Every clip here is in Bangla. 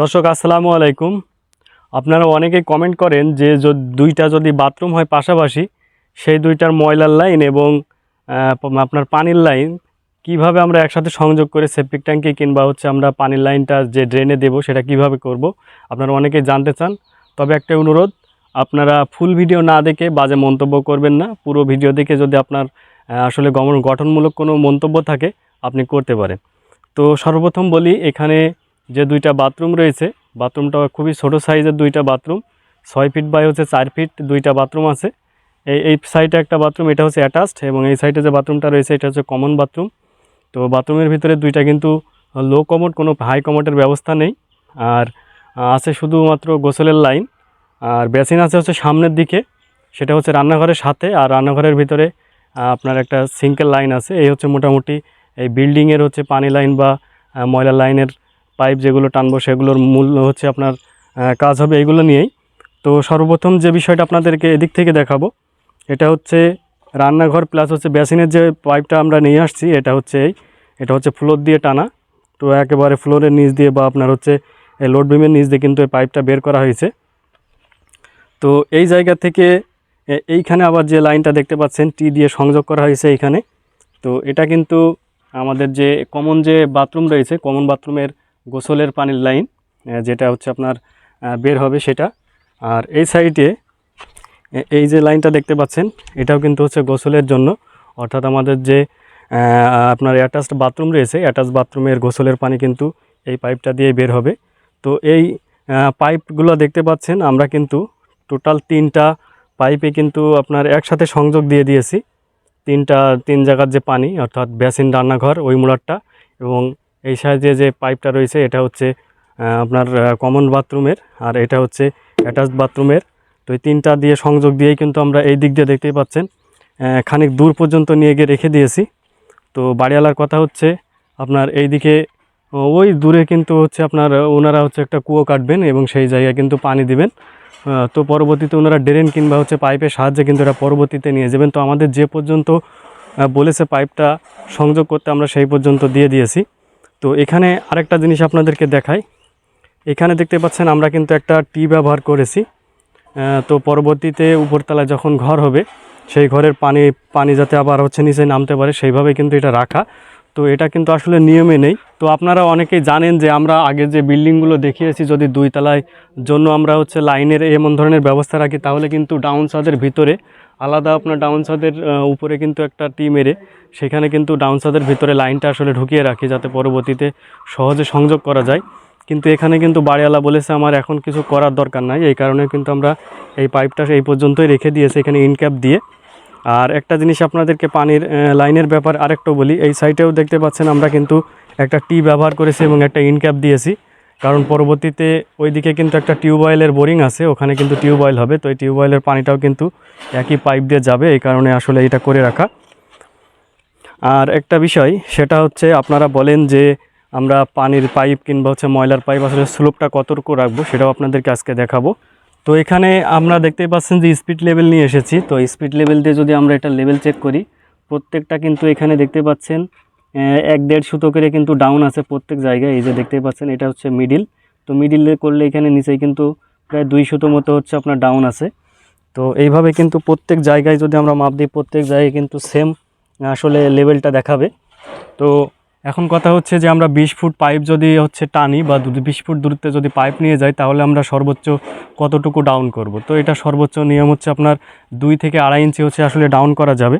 দর্শক, আসসালামু আলাইকুম। আপনারা অনেকেই কমেন্ট করেন যে দুইটা যদি বাথরুম হয় পাশাপাশি, সেই দুইটার ময়লার লাইন এবং আপনার পানির লাইন কীভাবে আমরা একসাথে সংযোগ করে সেপটিক ট্যাঙ্কে কিংবা হচ্ছে আমরা পানির লাইনটা যে ড্রেনে দেব, সেটা কীভাবে করব, আপনারা অনেকেই জানতে চান। তবে একটা অনুরোধ, আপনারা ফুল ভিডিও না দেখে বাজে মন্তব্য করবেন না। পুরো ভিডিও দেখে যদি আপনার আসলে গমন গঠনমূলক কোনো মন্তব্য থাকে, আপনি করতে পারেন। তো সর্বপ্রথম বলি, এখানে যে দুইটা বাথরুম রয়েছে, বাথরুমটা খুবই ছোটো সাইজের দুইটা বাথরুম, ছয় ফিট বাই হচ্ছে চার ফিট দুইটা বাথরুম আছে। এই এই সাইডে একটা বাথরুম, এটা হচ্ছে অ্যাটাচড এবং এই সাইডে যে বাথরুমটা রয়েছে, এটা হচ্ছে কমন বাথরুম তো বাথরুমের ভিতরে দুইটা কিন্তু লো কমোড কোনো হাই কমোডের ব্যবস্থা নেই। আর আছে শুধুমাত্র গোসলের লাইন আর বেসিন আছে হচ্ছে সামনের দিকে, সেটা হচ্ছে রান্নাঘরের সাথে। আর রান্নাঘরের ভিতরে আপনার একটা সিঙ্কেল লাইন আছে। এই হচ্ছে মোটামুটি এই বিল্ডিংয়ের হচ্ছে পানি লাইন বা ময়লা লাইনের পাইপ যেগুলো টানবো সেগুলোর মূল হচ্ছে আপনার কাজ হবে এইগুলো নিয়েই। তো সর্বপ্রথম যে বিষয়টা আপনাদেরকে এদিক থেকে দেখাবো, এটা হচ্ছে রান্নাঘর প্লাস হচ্ছে বেসিনের যে পাইপটা আমরা নিয়ে আসছি, এটা হচ্ছে এই। এটা হচ্ছে ফ্লোর দিয়ে টানা। তো একেবারে ফ্লোরের নিচ দিয়ে বা আপনার হচ্ছে লোড বিমের নিচ দিয়ে কিন্তু এই পাইপটা বের করা হয়েছে। তো এই জায়গা থেকে এইখানে আবার যে লাইনটা দেখতে পাচ্ছেন টি দিয়ে সংযোগ করা হয়েছে এইখানে। তো এটা কিন্তু আমাদের যে কমন যে বাথরুম রয়েছে কমন বাথরুমের গোসলের পানির লাইন যেটা হচ্ছে আপনার বের হবে সেটা। আর এই সাইডে এই যে লাইনটা দেখতে পাচ্ছেন, এটাও কিন্তু হচ্ছে গোসলের জন্য। অর্থাৎ আমাদের যে আপনার অ্যাটাচড বাথরুম রয়েছে অ্যাটাচ বাথরুমের গোসলের পানি কিন্তু এই পাইপটা দিয়ে বের হবে। তো এই পাইপগুলো দেখতে পাচ্ছেন, আমরা কিন্তু টোটাল তিনটা পাইপে কিন্তু আপনার একসাথে সংযোগ দিয়ে দিয়েছি। তিনটা, তিন জায়গার যে পানি, অর্থাৎ বেসিন রান্নাঘর, ওই মুড়ারটা এবং এই সাইডে যে পাইপটা রয়েছে, এটা হচ্ছে আপনার কমন বাথরুমের, আর এটা হচ্ছে অ্যাটাচ বাথরুমের। তো এই তিনটা দিয়ে সংযোগ দিয়েই কিন্তু আমরা এই দিক দিয়ে দেখতেই পাচ্ছেন খানিক দূর পর্যন্ত নিয়ে গিয়ে রেখে দিয়েছি। তো বাড়িওয়ালার কথা হচ্ছে, আপনার এই দিকে, ওই দূরে কিন্তু হচ্ছে আপনার, ওনারা হচ্ছে একটা কুয়ো কাটবেন এবং সেই জায়গায় কিন্তু পানি দিবেন। তো পরবর্তীতে ওনারা ড্রেন কিংবা হচ্ছে পাইপের সাহায্যে কিন্তু এটা পরবর্তীতে নিয়ে যাবেন। তো আমাদের যে পর্যন্ত বলেছে পাইপটা সংযোগ করতে আমরা সেই পর্যন্ত দিয়ে দিয়েছি। তো এখানে আরেকটা জিনিস আপনাদেরকে দেখাই। এখানে দেখতে পাচ্ছেন আমরা কিন্তু একটা টি ব্যবহার করেছি। তো পরবর্তীতে উপরতলায় যখন ঘর হবে, সেই ঘরের পানি পানি যাতে আবার হচ্ছে নিচে নামতে পারে, সেইভাবে কিন্তু এটা রাখা। তো এটা কিন্তু আসলে নিয়মে নেই। তো আপনারা অনেকেই জানেন যে আমরা আগে যে বিল্ডিংগুলো দেখিয়েছি, যদি দুই তলায় জন্য আমরা হচ্ছে লাইনের এমন ধরনের ব্যবস্থা রাখি, তাহলে কিন্তু ডাউন ছাদের ভিতরে, আলাদা আপনার ডাউন ছাদের উপরে কিন্তু একটা টি মেরে, সেখানে কিন্তু ডাউন ছাদের ভিতরে লাইনটা আসলে ঢুকিয়ে রাখি, যাতে পরবর্তীতে সহজে সংযোগ করা যায়। কিন্তু এখানে কিন্তু বাড়িওয়ালা বলেছে, আমার এখন কিছু করার দরকার নাই। এই কারণে কিন্তু আমরা এই পাইপটা এই পর্যন্তই রেখে দিয়েছি এখানে ইনক্যাপ দিয়ে আর একটা জিনিস আপনাদেরকে পানির লাইনের ব্যাপার আরেকটু বলি। এই সাইটেও দেখতে পাচ্ছেন আমরা কিন্তু একটা টি ব্যবহার করেছি এবং একটা ইনক্যাপ দিয়েছি। কারণ পরবর্তীতে ওইদিকে কিন্তু একটা টিউবওয়েলের বোরিং আছে, ওখানে কিন্তু টিউবওয়েল হবে। তো এই টিউবওয়েলের পানিটাও কিন্তু একই পাইপ দিয়ে যাবে, এই কারণে আসলে এটা করে রাখা। আর একটা বিষয়, সেটা হচ্ছে আপনারা বলেন যে আমরা পানির পাইপ কিংবা হচ্ছে ময়লার পাইপ আসলে স্লোপটা কতটুকু রাখব, সেটাও আপনাদেরকে আজকে দেখাবো। তো এখানে আমরা দেখতে পাচ্ছেন যে স্পিড লেভেল নিয়ে এসেছি। তো স্পিড লেভেল দিয়ে যদি আমরা এটা লেভেল চেক করি, প্রত্যেকটা কিন্তু এখানে দেখতে পাচ্ছেন এক দেড় সুতো করে কিন্তু ডাউন আছে প্রত্যেক জায়গায়। এই যে দেখতে পাচ্ছেন, এটা হচ্ছে মিডিল তো মিডিলে করলে এখানে নিচেই কিন্তু প্রায় দুই সুতো মতো হচ্ছে আপনার ডাউন আছে। তো এইভাবে কিন্তু প্রত্যেক জায়গায় যদি আমরা মাপ দিই, প্রত্যেক জায়গায় কিন্তু সেম আসলে লেভেলটা দেখাবে। তো এখন কথা হচ্ছে যে আমরা বিশ ফুট পাইপ যদি হচ্ছে টানি বা বিশ ফুট দূরত্বে যদি পাইপ নিয়ে যাই তাহলে আমরা সর্বোচ্চ কতটুকু ডাউন করব? তো এটা সর্বোচ্চ নিয়ম হচ্ছে আপনার দুই থেকে আড়াই ইঞ্চি হচ্ছে আসলে ডাউন করা যাবে।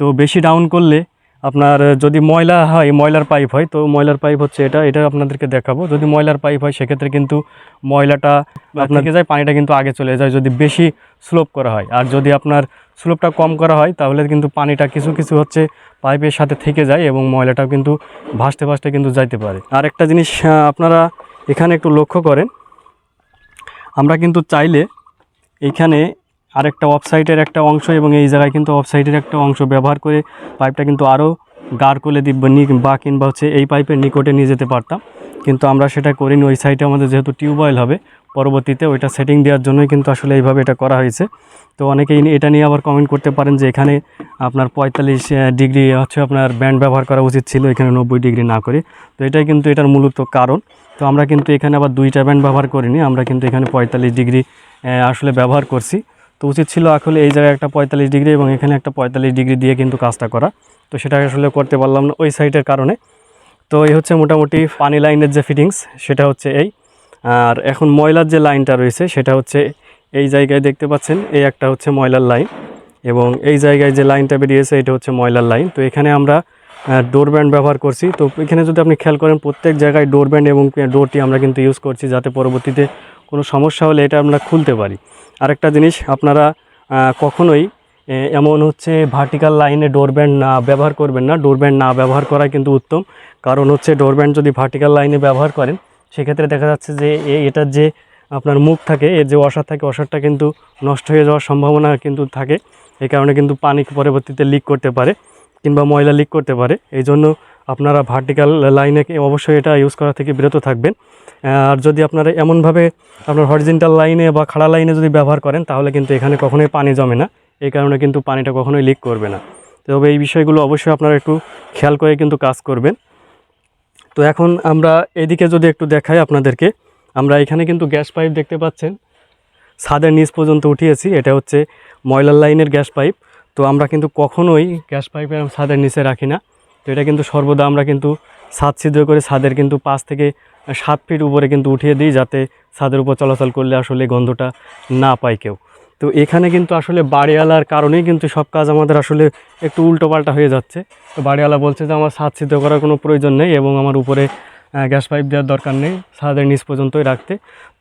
তো বেশি ডাউন করলে আপনার যদি ময়লা হয় ময়লার পাইপ হয় তো ময়লার পাইপ হচ্ছে এটা এটা আপনাদেরকে দেখাবো। যদি ময়লার পাইপ হয় সেক্ষেত্রে কিন্তু ময়লাটা আপনাকে যায় পানিটা কিন্তু আগে চলে যায় যদি বেশি স্লোপ করা হয়। আর যদি আপনার স্লোপটা কম করা হয় তাহলে কিন্তু পানিটা কিছু কিছু হচ্ছে পাইপের সাথে থেকে যায় এবং ময়লাটাও কিন্তু ভাসতে ভাসতে কিন্তু যাইতে পারে। আর একটা জিনিস আপনারা এখানে একটু লক্ষ্য করেন। আমরা কিন্তু চাইলে এইখানে আরেকটা অফসাইডের একটা অংশ এবং এই জায়গায় কিন্তু অফসাইডের একটা অংশ ব্যবহার করে পাইপটা কিন্তু আরও গাঢ় করে দিব বা কিংবা হচ্ছে এই পাইপের নিকটে নিয়ে যেতে পারতাম। কিন্তু আমরা সেটা করিনি, ওই সাইডে আমাদের যেহেতু টিউবওয়েল হবে পরবর্তীতে ওইটা সেটিং দেওয়ার জন্যই কিন্তু আসলে এইভাবে এটা করা হয়েছে। তো অনেকেই এটা নিয়ে আবার কমেন্ট করতে পারেন যে এখানে আপনার পঁয়তাল্লিশ ডিগ্রি হচ্ছে আপনার ব্যান্ড ব্যবহার করা উচিত ছিল, এখানে নব্বই ডিগ্রি না করে। তো এটাই কিন্তু এটার মূলত কারণ। তো আমরা কিন্তু এখানে আবার দুইটা ব্যান্ড ব্যবহার করিনি, আমরা কিন্তু এখানে পঁয়তাল্লিশ ডিগ্রি আসলে ব্যবহার করছি। তো উচিত ছিল আসলে এই জায়গায় একটা পঁয়তাল্লিশ ডিগ্রি এবং এখানে একটা পঁয়তাল্লিশ ডিগ্রি দিয়ে কিন্তু কাজটা করা। তো সেটা আসলে করতে পারলাম না ওই সাইডের কারণে। তো এই হচ্ছে মোটামুটি পানি লাইনের যে ফিটিংস সেটা হচ্ছে এই। আর এখন ময়লার যে লাইনটা রয়েছে, সেটা হচ্ছে এই জায়গায় দেখতে পাচ্ছেন, এই একটা হচ্ছে ময়লার লাইন এবং এই জায়গায় যে লাইনটা বেরিয়েছে, এটা হচ্ছে ময়লার লাইন। তো এখানে আমরা ডোর ব্যান্ড ব্যবহার করছি। তো এখানে যদি আপনি খেয়াল করেন, প্রত্যেক জায়গায় ডোর ব্যান্ড এবং ডোরটি আমরা কিন্তু ইউজ করছি যাতে পরবর্তীতে কোনো সমস্যা হলে এটা আমরা খুলতে পারি। আরেকটা জিনিস, আপনারা কখনোই এমন হচ্ছে ভার্টিক্যাল লাইনে ডোর ব্যান্ড না ব্যবহার করবেন না। ডোর ব্যান্ড না ব্যবহার করা কিন্তু উত্তম। কারণ হচ্ছে ডোর ব্যান্ড যদি ভার্টিক্যাল লাইনে ব্যবহার করেন সেক্ষেত্রে দেখা যাচ্ছে যে এটার যে আপনার মুখ থাকে, এর যে অসার থাকে, অসারটা কিন্তু নষ্ট হয়ে যাওয়ার সম্ভাবনা কিন্তু থাকে। এই কারণে কিন্তু পানি পরবর্তীতে লিক করতে পারে কিংবা ময়লা লিক করতে পারে। এই জন্য আপনারা ভার্টিক্যাল লাইনে অবশ্যই এটা ইউজ করা থেকে বিরত থাকবেন। আর যদি আপনারা এমনভাবে আপনার হরিজেন্টাল লাইনে বা খাড়া লাইনে যদি ব্যবহার করেন, তাহলে কিন্তু এখানে কখনোই পানি জমে না। এই কারণে কিন্তু পানিটা কখনোই লিক করবে না। তবে এই বিষয়গুলো অবশ্যই আপনারা একটু খেয়াল করে কিন্তু কাজ করবেন। তো এখন আমরা এদিকে যদি একটু দেখাই আপনাদেরকে, আমরা এখানে কিন্তু গ্যাস পাইপ দেখতে পাচ্ছেন। ছাদের নিচ পর্যন্ত উঠিয়েছি, এটা হচ্ছে ময়লার লাইনের গ্যাস পাইপ। তো আমরা কিন্তু কখনোই গ্যাস পাইপের ছাদের নিচে রাখি না। তো এটা কিন্তু সর্বদা আমরা কিন্তু ছাদ ছিদ্র করে ছাদের কিন্তু পাঁচ থেকে সাত ফিট উপরে কিন্তু উঠিয়ে দিই, যাতে ছাদের উপর চলাচল করলে আসলে গন্ধটা না পায় কেউ। তো এখানে কিন্তু আসলে বাড়িওয়ালার কারণেই কিন্তু সব কাজ আমাদের আসলে একটু উল্টোপাল্টা হয়ে যাচ্ছে। তো বাড়িওয়ালা বলছে যে আমার ছাদ সিদ্ধ করার কোনো প্রয়োজন নেই এবং আমার উপরে গ্যাস পাইপ দেওয়ার দরকার নেই ছাদের নিচ পর্যন্তই রাখতে।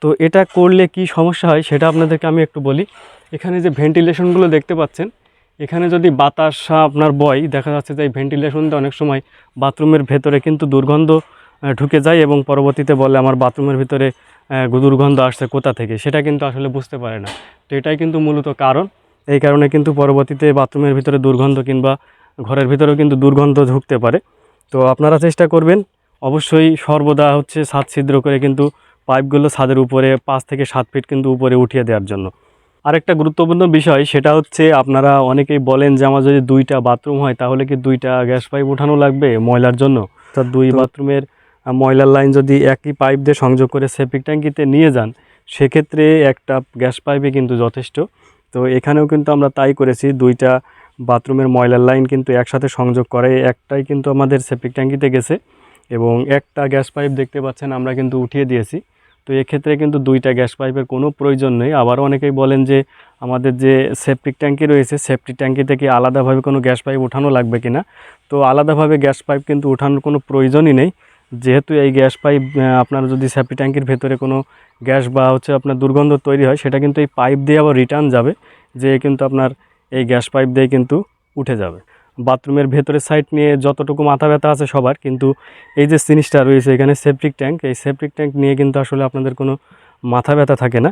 তো এটা করলে কি সমস্যা হয় সেটা আপনাদেরকে আমি একটু বলি। এখানে যে ভেন্টিলেশনগুলো দেখতে পাচ্ছেন, এখানে যদি বাতাস আপনার বয়, দেখা যাচ্ছে যে এই ভেন্টিলেশনটা অনেক সময় বাথরুমের ভেতরে কিন্তু দুর্গন্ধ ঢুকে যায় এবং পরবর্তীতে বলে আমার বাথরুমের ভিতরে দুর্গন্ধ আসছে কোথা থেকে সেটা কিন্তু আসলে বুঝতে পারে না। তো এটাই কিন্তু মূলত কারণ। এই কারণে কিন্তু পরবর্তীতে বাথরুমের ভিতরে দুর্গন্ধ কিংবা ঘরের ভিতরেও কিন্তু দুর্গন্ধ ঢুকতে পারে। তো আপনারা চেষ্টা করবেন অবশ্যই সর্বদা হচ্ছে ছাদ ছিদ্র করে কিন্তু পাইপগুলো ছাদের উপরে পাঁচ থেকে সাত ফিট কিন্তু উপরে উঠিয়ে দেওয়ার জন্য। আরেকটা গুরুত্বপূর্ণ বিষয় সেটা হচ্ছে আপনারা অনেকেই বলেন যে আমার যদি দুইটা বাথরুম হয় তাহলে কি দুইটা গ্যাস পাইপ উঠানো লাগবে ময়লার জন্য? অর্থাৎ দুই বাথরুমের ময়লার লাইন যদি একই পাইপ দিয়ে সংযোগ করে সেপিক ট্যাঙ্কিতে নিয়ে যান, সেক্ষেত্রে একটা গ্যাস পাইপে কিন্তু যথেষ্ট। তো এখানেও কিন্তু আমরা তাই করেছি, দুইটা বাথরুমের ময়লার লাইন কিন্তু একসাথে সংযোগ করে, একটাই কিন্তু আমাদের সেপিক ট্যাঙ্কিতে গেছে এবং একটা গ্যাস পাইপ দেখতে পাচ্ছেন আমরা কিন্তু উঠিয়ে দিয়েছি। তো এক্ষেত্রে কিন্তু দুইটা গ্যাস পাইপের কোনো প্রয়োজন নেই। আবার অনেকেই বলেন যে আমাদের যে সেপটিক ট্যাঙ্কি রয়েছে সেপটিক ট্যাঙ্কি থেকে আলাদাভাবে কোনো গ্যাস পাইপ উঠানো লাগবে কিনা? তো আলাদাভাবে গ্যাস পাইপ কিন্তু উঠানোর কোনো প্রয়োজনই নেই। যেহেতু এই গ্যাস পাইপ আপনার যদি সেপটি ট্যাঙ্কির ভেতরে কোনো গ্যাস বা হচ্ছে আপনার দুর্গন্ধ তৈরি হয়, সেটা কিন্তু এই পাইপ দিয়ে আবার রিটার্ন যাবে, যে কিন্তু আপনার এই গ্যাস পাইপ দিয়ে কিন্তু উঠে যাবে। বাথরুমের ভেতরের সাইড নিয়ে যতটুকু মাথা ব্যথা আছে সবার, কিন্তু এই যে জিনিসটা রয়েছে এখানে সেপটিক ট্যাঙ্ক এই সেপটিক ট্যাঙ্ক নিয়ে কিন্তু আসলে আপনাদের কোনো মাথা ব্যথা থাকে না।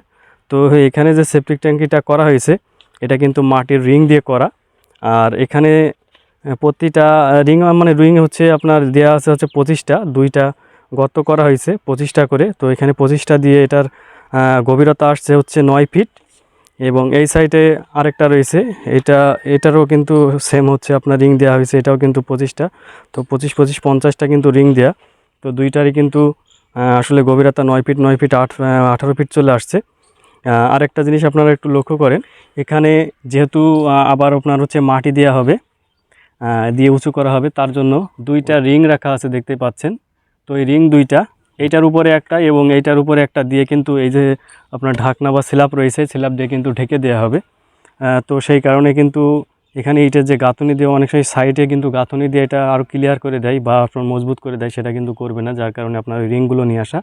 তো এখানে যে সেপটিক ট্যাঙ্কিটা করা হয়েছে, এটা কিন্তু মাটির রিং দিয়ে করা। আর এখানে প্রতিটা রিং মানে রিং হচ্ছে আপনার দেওয়া আছে হচ্ছে পঁচিশটা, দুইটা গর্ত করা হয়েছে, পঁচিশটা করে। তো এখানে পঁচিশটা দিয়ে এটার গভীরতা আসছে হচ্ছে নয় ফিট এবং এই সাইডে আরেকটা রয়েছে। এটা, এটারও কিন্তু সেম হচ্ছে আপনার রিং দেওয়া হয়েছে, এটাও কিন্তু পঁচিশটা। তো পঁচিশ পঁচিশ, পঞ্চাশটা কিন্তু রিং দেওয়া তো দুইটারই কিন্তু আসলে গভীরতা নয় ফিট নয় ফিট, আট আঠারো ফিট চলে আসছে। আরেকটা জিনিস আপনারা একটু লক্ষ্য করেন, এখানে যেহেতু আবার আপনার হচ্ছে মাটি দেওয়া হবে দিয়ে উঁচু করা হবে। তার জন্য দুইটা রিং রাখা আছে, দেখতে পাচ্ছেন। তো এই রিং দুইটা, এইটার উপরে একটা এবং এইটার উপরে একটা দিয়ে কিন্তু এই যে আপনার ঢাকনা বা স্ল্যাব রয়েছে, স্ল্যাব দিয়ে কিন্তু ঢেকে দেওয়া হবে। তো সেই কারণে কিন্তু এখানে এইটার যে গাঁথনি দিয়ে অনেক সময় সাইডে কিন্তু গাঁথনি দিয়ে এটা আরও ক্লিয়ার করে দেয় বা আপনার মজবুত করে দেয়, সেটা কিন্তু করবে না, যার কারণে আপনার রিংগুলো নিয়ে আসা।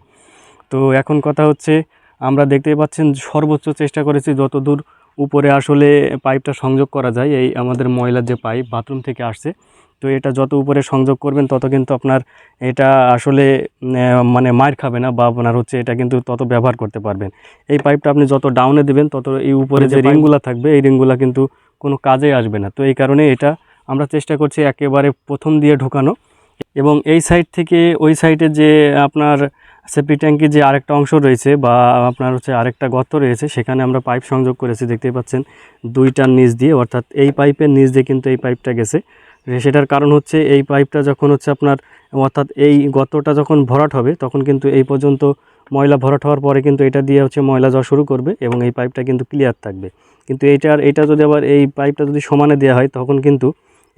তো এখন কথা হচ্ছে, আমরা দেখতে পাচ্ছেন সর্বোচ্চ চেষ্টা করেছি যতদূর উপরে আসলে পাইপটা সংযোগ করা যায় এই আমাদের ময়লার যে পাইপ বাথরুম থেকে আসছে। তো এটা যত উপরে সংযোগ করবেন তত কিন্তু আপনার এটা আসলে মানে মার খাবে না বা আপনার হচ্ছে এটা কিন্তু তত ব্যবহার করতে পারবেন। এই পাইপটা আপনি যত ডাউনে দিবেন তত এই উপরে যে রিংগুলো থাকবে এই রিংগুলো কিন্তু কোনো কাজে আসবে না। তো এই কারণে এটা আমরা চেষ্টা করছি একেবারে প্রথম দিয়ে ঢোকানো। এবং এই সাইড থেকে ওই সাইডে যে আপনার সেপটি ট্যাঙ্কির যে আরেকটা অংশ রয়েছে বা আপনার হচ্ছে আরেকটা গর্ত রয়েছে, সেখানে আমরা পাইপ সংযোগ করেছি, দেখতেই পাচ্ছেন দুইটার নিচ দিয়ে, অর্থাৎ এই পাইপের নিচ দিয়ে কিন্তু এই পাইপটা গেছে। সেটার কারণ হচ্ছে এই পাইপটা যখন হচ্ছে আপনার, অর্থাৎ এই গর্তটা যখন ভরাট হবে, তখন কিন্তু এই পর্যন্ত ময়লা ভরাট হওয়ার পরে কিন্তু এটা দিয়ে হচ্ছে ময়লা যাওয়া শুরু করবে এবং এই পাইপটা কিন্তু ক্লিয়ার থাকবে। কিন্তু এইটার এটা যদি আবার এই পাইপটা যদি সমানে দেওয়া হয়, তখন কিন্তু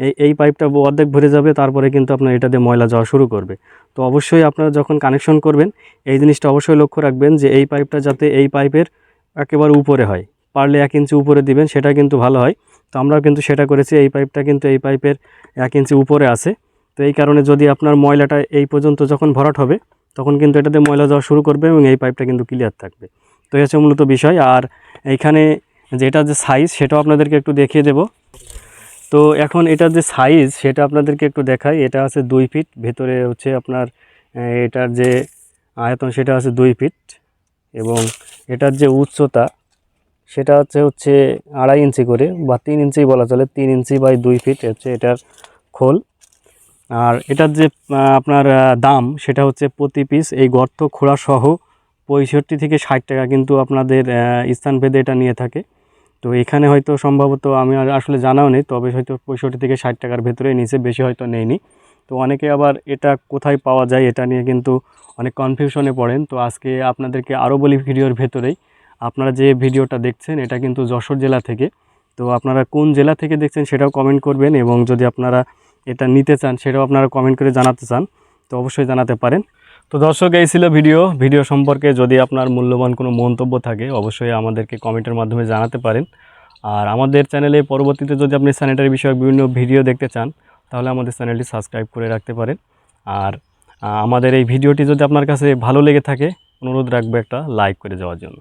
এই এই পাইপটা অর্ধেক ভরে যাবে, তারপরে কিন্তু আপনার এটা দিয়ে ময়লা যাওয়া শুরু করবে। তো অবশ্যই আপনারা যখন কানেকশন করবেন, এই জিনিসটা অবশ্যই লক্ষ্য রাখবেন যে এই পাইপটা যাতে এই পাইপের একেবারে উপরে হয়। পারলে এক ইঞ্চি উপরে দিবেন, সেটা কিন্তু ভালো হয়। তো আমরাও কিন্তু সেটা করেছি, এই পাইপটা কিন্তু এই পাইপের এক ইঞ্চি উপরে আছে। তো এই কারণে যদি আপনার ময়লাটা এই পর্যন্ত যখন ভরাট হবে, তখন কিন্তু এটাতে ময়লা যাওয়া শুরু করবে এবং এই পাইপটা কিন্তু ক্লিয়ার থাকবে। তো এই হচ্ছে মূলত বিষয়। আর এইখানে যেটা যে সাইজ সেটাও আপনাদেরকে একটু দেখিয়ে দেব। তো এখন এটার যে সাইজ সেটা আপনাদেরকে একটু দেখাই। এটা আছে দুই ফিট ভেতরে হচ্ছে আপনার এটার যে আয়তন, সেটা আছে দুই ফিট এবং এটার যে উচ্চতা, সেটা হচ্ছে হচ্ছে আড়াই ইঞ্চি করে বা তিন ইঞ্চি বলা চলে, তিন ইঞ্চি বাই দুই ফিট হচ্ছে এটার খোল। আর এটার যে আপনার দাম, সেটা হচ্ছে প্রতি পিস এই গর্ত খোঁড়া সহ পঁয়ষট্টি থেকে ষাট টাকা কিন্তু আপনাদের স্থানভেদে এটা নিয়ে থাকে। তো এখানে হয়তো সম্ভবত আমি আর আসলে জানাও নেই, তবে হয়তো পঁয়ষট্টি থেকে ষাট টাকার ভেতরে নিচে বেশি হয়তো নেয়নি তো অনেকে আবার এটা কোথায় পাওয়া যায় এটা নিয়ে কিন্তু অনেক কনফিউশনে পড়েন। তো আজকে আপনাদেরকে আরও বলি ভিডিওর ভেতরেই, আপনারা যে ভিডিওটা দেখছেন এটা কিন্তু যশোর জেলা থেকে। তো আপনারা কোন জেলা থেকে দেখছেন সেটাও কমেন্ট করবেন এবং যদি আপনারা এটা নিতে চান সেটাও আপনারা কমেন্ট করে জানাতে চান, তো অবশ্যই জানাতে পারেন। তো দর্শক, এই ছিল ভিডিও। ভিডিও সম্পর্কে যদি আপনার মূল্যবান কোনো মন্তব্য থাকে, অবশ্যই আমাদেরকে কমেন্টের মাধ্যমে জানাতে পারেন। আর আমাদের চ্যানেলে পরবর্তীতে যদি আপনি স্যানিটারি বিষয়ক বিভিন্ন ভিডিও দেখতে চান, তাহলে আমাদের চ্যানেলটি সাবস্ক্রাইব করে রাখতে পারেন। আর আমাদের এই ভিডিওটি যদি আপনার কাছে ভালো লেগে থাকে, অনুরোধ রাখবে একটা লাইক করে যাওয়ার জন্য।